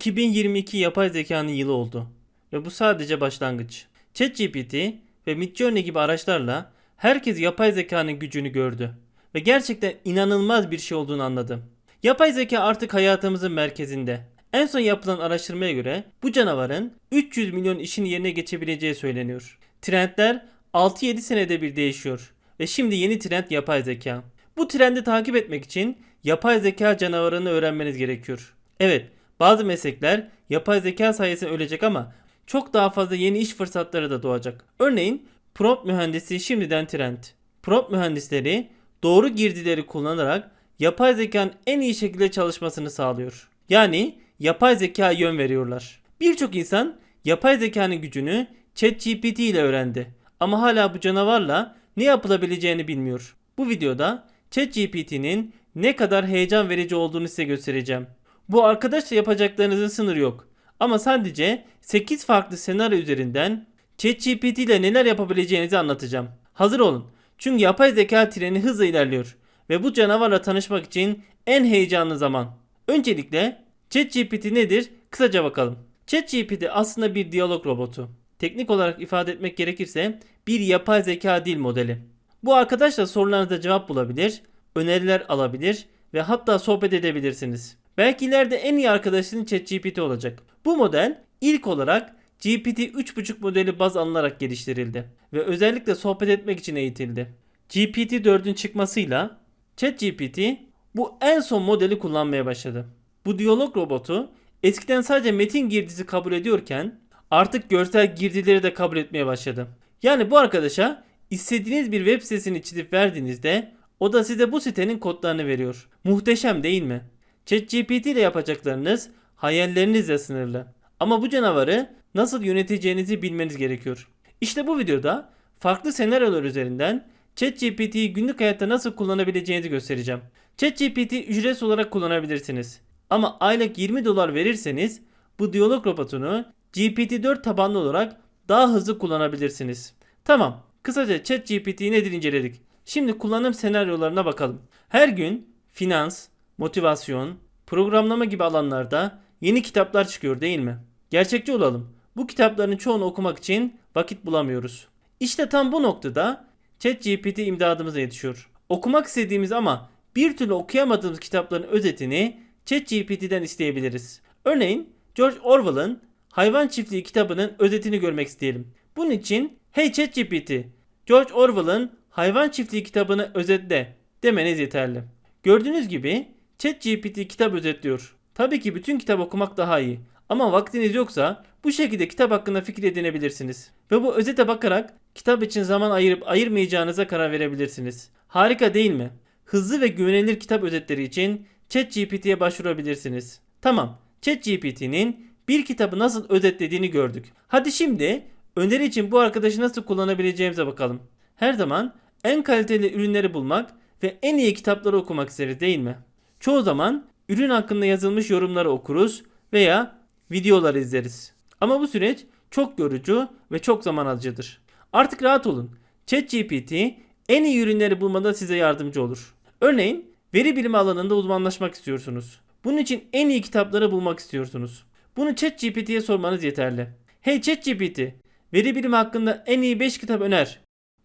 2022 yapay zekanın yılı oldu ve bu sadece başlangıç. ChatGPT ve Midjourney gibi araçlarla herkes yapay zekanın gücünü gördü ve gerçekten inanılmaz bir şey olduğunu anladı. Yapay zeka artık hayatımızın merkezinde. En son yapılan araştırmaya göre bu canavarın 300 milyon işin yerine geçebileceği söyleniyor. Trendler 6-7 senede bir değişiyor ve şimdi yeni trend yapay zeka. Bu trendi takip etmek için yapay zeka canavarını öğrenmeniz gerekiyor. Evet, bazı meslekler yapay zeka sayesinde ölecek ama çok daha fazla yeni iş fırsatları da doğacak. Örneğin prompt mühendisi şimdiden trend. Prompt mühendisleri doğru girdileri kullanarak yapay zekanın en iyi şekilde çalışmasını sağlıyor. Yani yapay zeka yön veriyorlar. Birçok insan yapay zekanın gücünü ChatGPT ile öğrendi. Ama hala bu canavarla ne yapılabileceğini bilmiyor. Bu videoda ChatGPT'nin ne kadar heyecan verici olduğunu size göstereceğim. Bu arkadaşla yapacaklarınızın sınırı yok. Ama sadece 8 farklı senaryo üzerinden ChatGPT ile neler yapabileceğinizi anlatacağım. Hazır olun. Çünkü yapay zeka treni hızla ilerliyor ve bu canavarla tanışmak için en heyecanlı zaman. Öncelikle ChatGPT nedir? Kısaca bakalım. ChatGPT aslında bir diyalog robotu. Teknik olarak ifade etmek gerekirse bir yapay zeka dil modeli. Bu arkadaşla sorularınıza cevap bulabilir, öneriler alabilir ve hatta sohbet edebilirsiniz. Belki ileride en iyi arkadaşınız ChatGPT olacak. Bu model ilk olarak GPT 3.5 modeli baz alınarak geliştirildi ve özellikle sohbet etmek için eğitildi. GPT 4'ün çıkmasıyla ChatGPT bu en son modeli kullanmaya başladı. Bu diyalog robotu eskiden sadece metin girdisi kabul ediyorken artık görsel girdileri de kabul etmeye başladı. Yani bu arkadaşa istediğiniz bir web sitesini çizip verdiğinizde o da size bu sitenin kodlarını veriyor. Muhteşem değil mi? ChatGPT ile yapacaklarınız hayallerinizle sınırlı. Ama bu canavarı nasıl yöneteceğinizi bilmeniz gerekiyor. İşte bu videoda farklı senaryolar üzerinden ChatGPT'yi günlük hayatta nasıl kullanabileceğinizi göstereceğim. ChatGPT ücretsiz olarak kullanabilirsiniz. Ama aylık 20 dolar verirseniz bu diyalog robotunu GPT-4 tabanlı olarak daha hızlı kullanabilirsiniz. Tamam, kısaca ChatGPT nedir inceledik. Şimdi kullanım senaryolarına bakalım. Her gün finans, motivasyon, programlama gibi alanlarda yeni kitaplar çıkıyor değil mi? Gerçekçi olalım. Bu kitapların çoğunu okumak için vakit bulamıyoruz. İşte tam bu noktada ChatGPT imdadımıza yetişiyor. Okumak istediğimiz ama bir türlü okuyamadığımız kitapların özetini ChatGPT'den isteyebiliriz. Örneğin George Orwell'ın Hayvan Çiftliği kitabının özetini görmek isteyelim. Bunun için Hey ChatGPT, George Orwell'ın Hayvan Çiftliği kitabını özetle demeniz yeterli. Gördüğünüz gibi ChatGPT kitap özetliyor. Tabii ki bütün kitap okumak daha iyi. Ama vaktiniz yoksa bu şekilde kitap hakkında fikir edinebilirsiniz. Ve bu özete bakarak kitap için zaman ayırıp ayırmayacağınıza karar verebilirsiniz. Harika değil mi? Hızlı ve güvenilir kitap özetleri için ChatGPT'ye başvurabilirsiniz. Tamam, ChatGPT'nin bir kitabı nasıl özetlediğini gördük. Hadi şimdi öneri için bu arkadaşı nasıl kullanabileceğimize bakalım. Her zaman en kaliteli ürünleri bulmak ve en iyi kitapları okumak isteriz değil mi? Çoğu zaman ürün hakkında yazılmış yorumları okuruz veya videoları izleriz. Ama bu süreç çok yorucu ve çok zaman alıcıdır. Artık rahat olun. ChatGPT en iyi ürünleri bulmada size yardımcı olur. Örneğin veri bilimi alanında uzmanlaşmak istiyorsunuz. Bunun için en iyi kitapları bulmak istiyorsunuz. Bunu ChatGPT'ye sormanız yeterli. Hey ChatGPT, veri bilimi hakkında en iyi 5 kitap öner.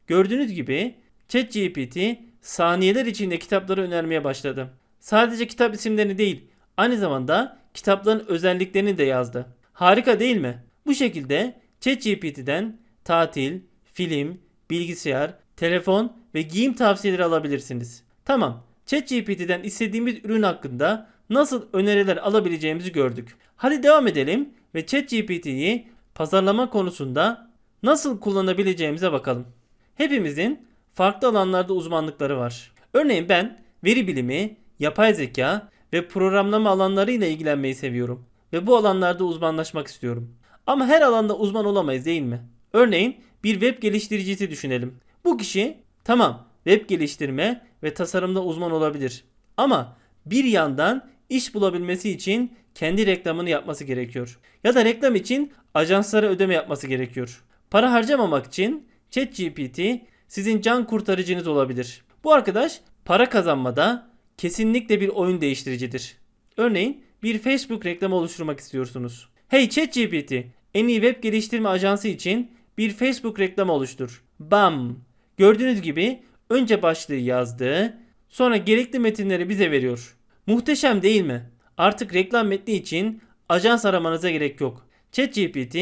Gördüğünüz gibi ChatGPT saniyeler içinde kitapları önermeye başladı. Sadece kitap isimlerini değil, aynı zamanda kitapların özelliklerini de yazdı. Harika değil mi? Bu şekilde ChatGPT'den tatil, film, bilgisayar, telefon ve giyim tavsiyeleri alabilirsiniz. Tamam, ChatGPT'den istediğimiz ürün hakkında nasıl öneriler alabileceğimizi gördük. Hadi devam edelim ve ChatGPT'yi pazarlama konusunda nasıl kullanabileceğimize bakalım. Hepimizin farklı alanlarda uzmanlıkları var. Örneğin ben veri bilimi, yapay zeka ve programlama alanlarıyla ilgilenmeyi seviyorum ve bu alanlarda uzmanlaşmak istiyorum. Ama her alanda uzman olamayız değil mi? Örneğin bir web geliştiricisi düşünelim. Bu kişi tamam web geliştirme ve tasarımda uzman olabilir. Ama bir yandan iş bulabilmesi için kendi reklamını yapması gerekiyor. Ya da reklam için ajanslara ödeme yapması gerekiyor. Para harcamamak için ChatGPT sizin can kurtarıcınız olabilir. Bu arkadaş para kazanmada kesinlikle bir oyun değiştiricidir. Örneğin bir Facebook reklamı oluşturmak istiyorsunuz. Hey ChatGPT, en iyi web geliştirme ajansı için bir Facebook reklamı oluştur. Bam! Gördüğünüz gibi önce başlığı yazdı, sonra gerekli metinleri bize veriyor. Muhteşem değil mi? Artık reklam metni için ajans aramanıza gerek yok. ChatGPT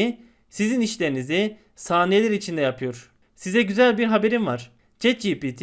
sizin işlerinizi saniyeler içinde yapıyor. Size güzel bir haberim var. ChatGPT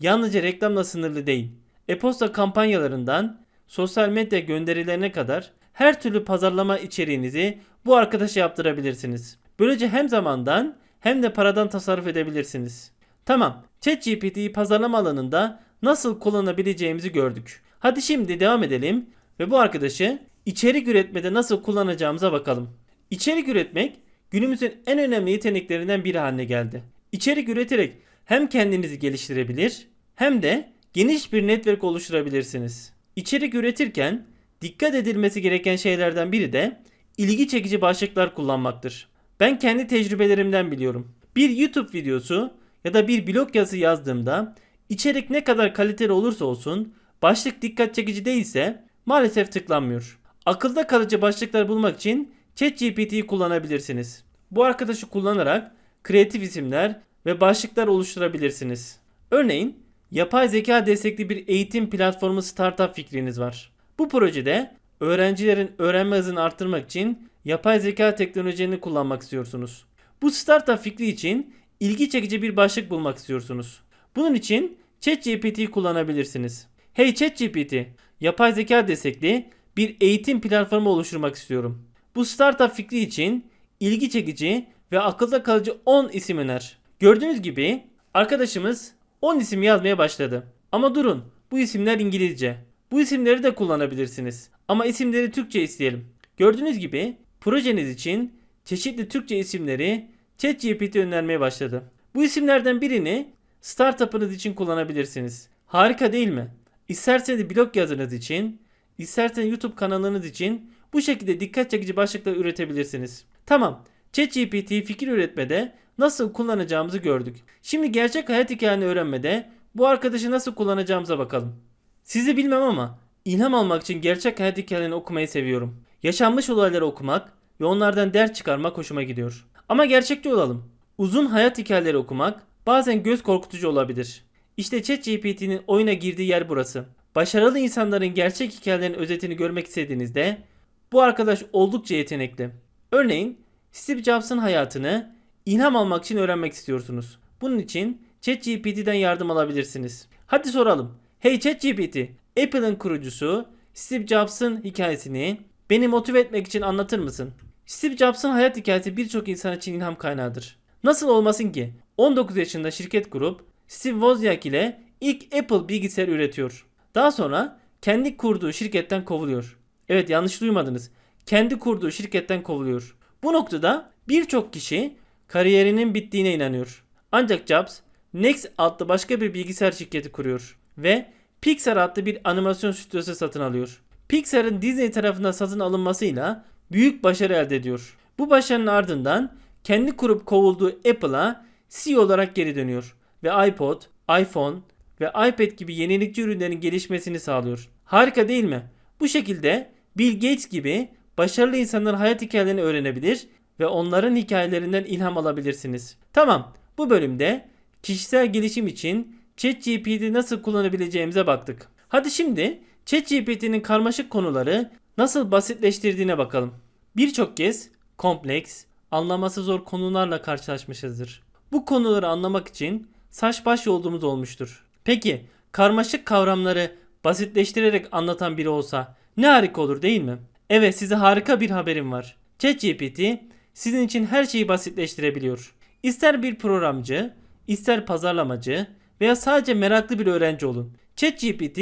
yalnızca reklamla sınırlı değil. E-posta kampanyalarından sosyal medya gönderilerine kadar her türlü pazarlama içeriğinizi bu arkadaşa yaptırabilirsiniz. Böylece hem zamandan hem de paradan tasarruf edebilirsiniz. Tamam, ChatGPT'yi pazarlama alanında nasıl kullanabileceğimizi gördük. Hadi şimdi devam edelim ve bu arkadaşı içerik üretmede nasıl kullanacağımıza bakalım. İçerik üretmek günümüzün en önemli yeteneklerinden biri haline geldi. İçerik üreterek hem kendinizi geliştirebilir hem de geniş bir network oluşturabilirsiniz. İçerik üretirken dikkat edilmesi gereken şeylerden biri de ilgi çekici başlıklar kullanmaktır. Ben kendi tecrübelerimden biliyorum. Bir YouTube videosu ya da bir blog yazısı yazdığımda içerik ne kadar kaliteli olursa olsun başlık dikkat çekici değilse maalesef tıklanmıyor. Akılda kalıcı başlıklar bulmak için ChatGPT'yi kullanabilirsiniz. Bu arkadaşı kullanarak kreatif isimler ve başlıklar oluşturabilirsiniz. Örneğin yapay zeka destekli bir eğitim platformu startup fikriniz var. Bu projede öğrencilerin öğrenme hızını arttırmak için yapay zeka teknolojilerini kullanmak istiyorsunuz. Bu startup fikri için ilgi çekici bir başlık bulmak istiyorsunuz. Bunun için ChatGPT'yi kullanabilirsiniz. Hey ChatGPT, yapay zeka destekli bir eğitim platformu oluşturmak istiyorum. Bu startup fikri için ilgi çekici ve akılda kalıcı 10 isim öner. Gördüğünüz gibi arkadaşımız 10 isim yazmaya başladı. Ama durun, bu isimler İngilizce. Bu isimleri de kullanabilirsiniz. Ama isimleri Türkçe isteyelim. Gördüğünüz gibi projeniz için çeşitli Türkçe isimleri ChatGPT önermeye başladı. Bu isimlerden birini startup'ınız için kullanabilirsiniz. Harika değil mi? İsterseniz blog yazınız için, isterseniz YouTube kanalınız için bu şekilde dikkat çekici başlıklar üretebilirsiniz. Tamam, ChatGPT fikir üretmede nasıl kullanacağımızı gördük. Şimdi gerçek hayat hikayeni öğrenmede bu arkadaşı nasıl kullanacağımıza bakalım. Sizi bilmem ama ilham almak için gerçek hayat hikayelerini okumayı seviyorum. Yaşanmış olayları okumak ve onlardan ders çıkarmak hoşuma gidiyor. Ama gerçekçi olalım. Uzun hayat hikayeleri okumak bazen göz korkutucu olabilir. İşte ChatGPT'nin oyuna girdiği yer burası. Başarılı insanların gerçek hikayelerinin özetini görmek istediğinizde bu arkadaş oldukça yetenekli. Örneğin Steve Jobs'ın hayatını ilham almak için öğrenmek istiyorsunuz. Bunun için ChatGPT'den yardım alabilirsiniz. Hadi soralım. Hey ChatGPT, Apple'ın kurucusu Steve Jobs'ın hikayesini beni motive etmek için anlatır mısın? Steve Jobs'ın hayat hikayesi birçok insan için ilham kaynağıdır. Nasıl olmasın ki? 19 yaşında şirket kurup Steve Wozniak ile ilk Apple bilgisayar üretiyor. Daha sonra kendi kurduğu şirketten kovuluyor. Evet yanlış duymadınız. Kendi kurduğu şirketten kovuluyor. Bu noktada birçok kişi kariyerinin bittiğine inanıyor. Ancak Jobs Next adlı başka bir bilgisayar şirketi kuruyor ve Pixar adlı bir animasyon stüdyosu satın alıyor. Pixar'ın Disney tarafından satın alınmasıyla büyük başarı elde ediyor. Bu başarının ardından kendi kurup kovulduğu Apple'a CEO olarak geri dönüyor ve iPod, iPhone ve iPad gibi yenilikçi ürünlerin gelişmesini sağlıyor. Harika değil mi? Bu şekilde Bill Gates gibi başarılı insanların hayat hikayelerini öğrenebilir ve onların hikayelerinden ilham alabilirsiniz. Tamam, bu bölümde kişisel gelişim için ChatGPT'yi nasıl kullanabileceğimize baktık. Hadi şimdi ChatGPT'nin karmaşık konuları nasıl basitleştirdiğine bakalım. Birçok kez kompleks, anlaması zor konularla karşılaşmışızdır. Bu konuları anlamak için saç baş yolduğumuz olmuştur. Peki karmaşık kavramları basitleştirerek anlatan biri olsa ne harika olur değil mi? Evet size harika bir haberim var. ChatGPT sizin için her şeyi basitleştirebiliyor. İster bir programcı, ister pazarlamacı veya sadece meraklı bir öğrenci olun. ChatGPT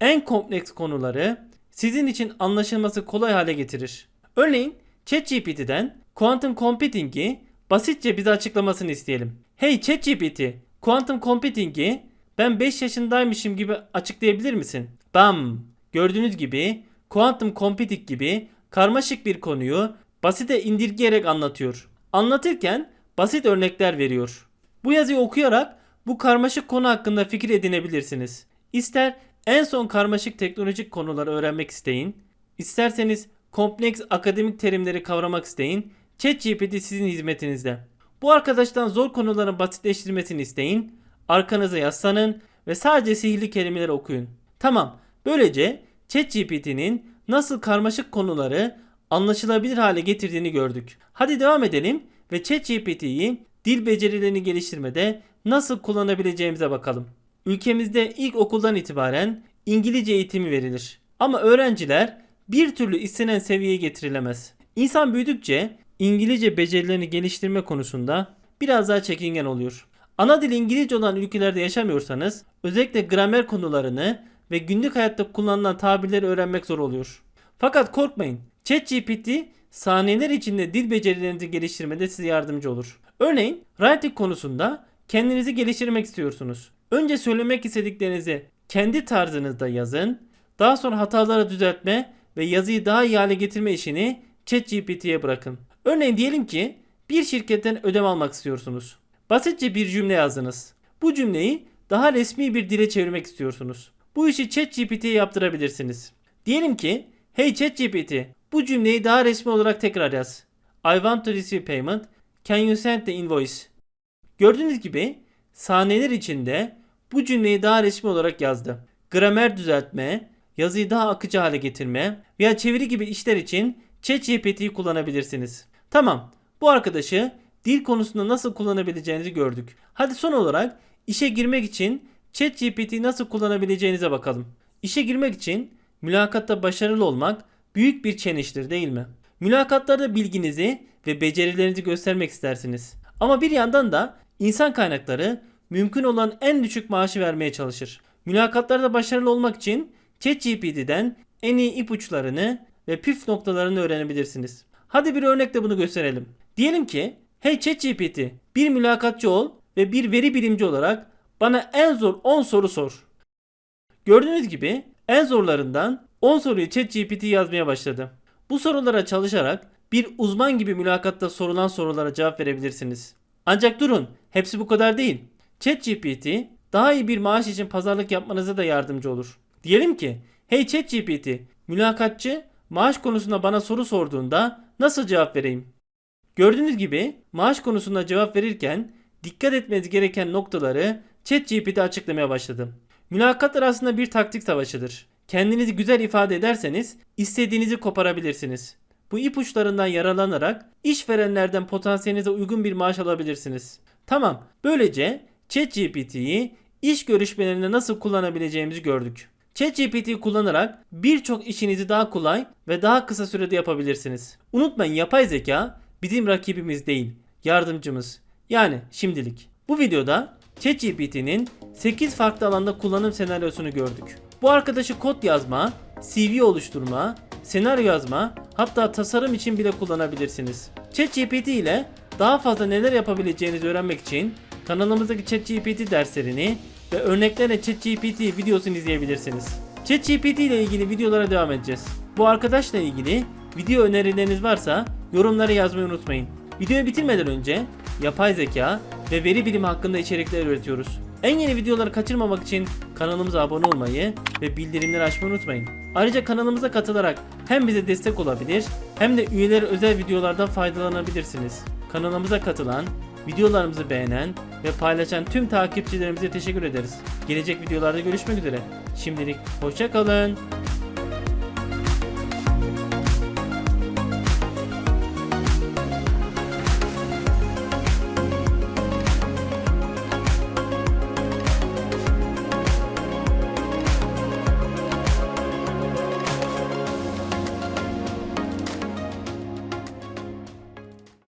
en kompleks konuları sizin için anlaşılması kolay hale getirir. Örneğin ChatGPT'den quantum computing'i basitçe bize açıklamasını isteyelim. Hey ChatGPT, quantum computing'i ben 5 yaşındaymışım gibi açıklayabilir misin? Bam! Gördüğünüz gibi quantum computing gibi karmaşık bir konuyu basite indirgeyerek anlatıyor. Anlatırken basit örnekler veriyor. Bu yazıyı okuyarak bu karmaşık konu hakkında fikir edinebilirsiniz. İster en son karmaşık teknolojik konuları öğrenmek isteyin, İsterseniz kompleks akademik terimleri kavramak isteyin. ChatGPT sizin hizmetinizde. Bu arkadaştan zor konuların basitleştirmesini isteyin. Arkanıza yaslanın ve sadece sihirli kelimeleri okuyun. Tamam. Böylece ChatGPT'nin nasıl karmaşık konuları anlaşılabilir hale getirdiğini gördük. Hadi devam edelim ve ChatGPT'yi dil becerilerini geliştirmede nasıl kullanabileceğimize bakalım. Ülkemizde ilk okuldan itibaren İngilizce eğitimi verilir. Ama öğrenciler bir türlü istenen seviyeye getirilemez. İnsan büyüdükçe İngilizce becerilerini geliştirme konusunda biraz daha çekingen oluyor. Ana dil İngilizce olan ülkelerde yaşamıyorsanız özellikle gramer konularını ve günlük hayatta kullanılan tabirleri öğrenmek zor oluyor. Fakat korkmayın. ChatGPT saniyeler içinde dil becerilerinizi geliştirmede size yardımcı olur. Örneğin writing konusunda kendinizi geliştirmek istiyorsunuz. Önce söylemek istediklerinizi kendi tarzınızda yazın. Daha sonra hataları düzeltme ve yazıyı daha iyi hale getirme işini ChatGPT'ye bırakın. Örneğin diyelim ki bir şirketten ödeme almak istiyorsunuz. Basitçe bir cümle yazdınız. Bu cümleyi daha resmi bir dile çevirmek istiyorsunuz. Bu işi ChatGPT'ye yaptırabilirsiniz. Diyelim ki, hey ChatGPT, bu cümleyi daha resmi olarak tekrar yaz. I want to receive payment. Can you send the invoice? Gördüğünüz gibi saniyeler içinde bu cümleyi daha resmi olarak yazdı. Gramer düzeltme, yazıyı daha akıcı hale getirme veya çeviri gibi işler için ChatGPT'yi kullanabilirsiniz. Tamam, bu arkadaşı dil konusunda nasıl kullanabileceğinizi gördük. Hadi son olarak işe girmek için ChatGPT'yi nasıl kullanabileceğinize bakalım. İşe girmek için mülakatta başarılı olmak büyük bir challenge'dir değil mi? Mülakatlarda bilginizi ve becerilerinizi göstermek istersiniz. Ama bir yandan da insan kaynakları mümkün olan en düşük maaşı vermeye çalışır. Mülakatlarda başarılı olmak için ChatGPT'den en iyi ipuçlarını ve püf noktalarını öğrenebilirsiniz. Hadi bir örnekle bunu gösterelim. Diyelim ki, hey ChatGPT, bir mülakatçı ol ve bir veri bilimci olarak bana en zor 10 soru sor. Gördüğünüz gibi en zorlarından 10 soruyu ChatGPT yazmaya başladı. Bu sorulara çalışarak bir uzman gibi mülakatta sorulan sorulara cevap verebilirsiniz. Ancak durun, hepsi bu kadar değil. ChatGPT daha iyi bir maaş için pazarlık yapmanıza da yardımcı olur. Diyelim ki, hey ChatGPT, mülakatçı maaş konusunda bana soru sorduğunda nasıl cevap vereyim? Gördüğünüz gibi maaş konusunda cevap verirken dikkat etmeniz gereken noktaları ChatGPT açıklamaya başladı. Mülakatlar aslında bir taktik savaşıdır. Kendinizi güzel ifade ederseniz istediğinizi koparabilirsiniz. Bu ipuçlarından yararlanarak işverenlerden potansiyelinize uygun bir maaş alabilirsiniz. Tamam, böylece ChatGPT'yi iş görüşmelerinde nasıl kullanabileceğimizi gördük. ChatGPT'yi kullanarak birçok işinizi daha kolay ve daha kısa sürede yapabilirsiniz. Unutmayın yapay zeka bizim rakibimiz değil, yardımcımız. Yani şimdilik. Bu videoda ChatGPT'nin 8 farklı alanda kullanım senaryosunu gördük. Bu arkadaşı kod yazma, CV oluşturma, senaryo yazma, hatta tasarım için bile kullanabilirsiniz. ChatGPT ile daha fazla neler yapabileceğinizi öğrenmek için kanalımızdaki ChatGPT derslerini ve örneklerle ChatGPT videosunu izleyebilirsiniz. ChatGPT ile ilgili videolara devam edeceğiz. Bu arkadaşla ilgili video önerileriniz varsa yorumlara yazmayı unutmayın. Videoyu bitirmeden önce yapay zeka ve veri bilimi hakkında içerikler üretiyoruz. En yeni videoları kaçırmamak için kanalımıza abone olmayı ve bildirimleri açmayı unutmayın. Ayrıca kanalımıza katılarak hem bize destek olabilir hem de üyeleri özel videolardan faydalanabilirsiniz. Kanalımıza katılan, videolarımızı beğenen ve paylaşan tüm takipçilerimize teşekkür ederiz. Gelecek videolarda görüşmek üzere. Şimdilik hoşçakalın.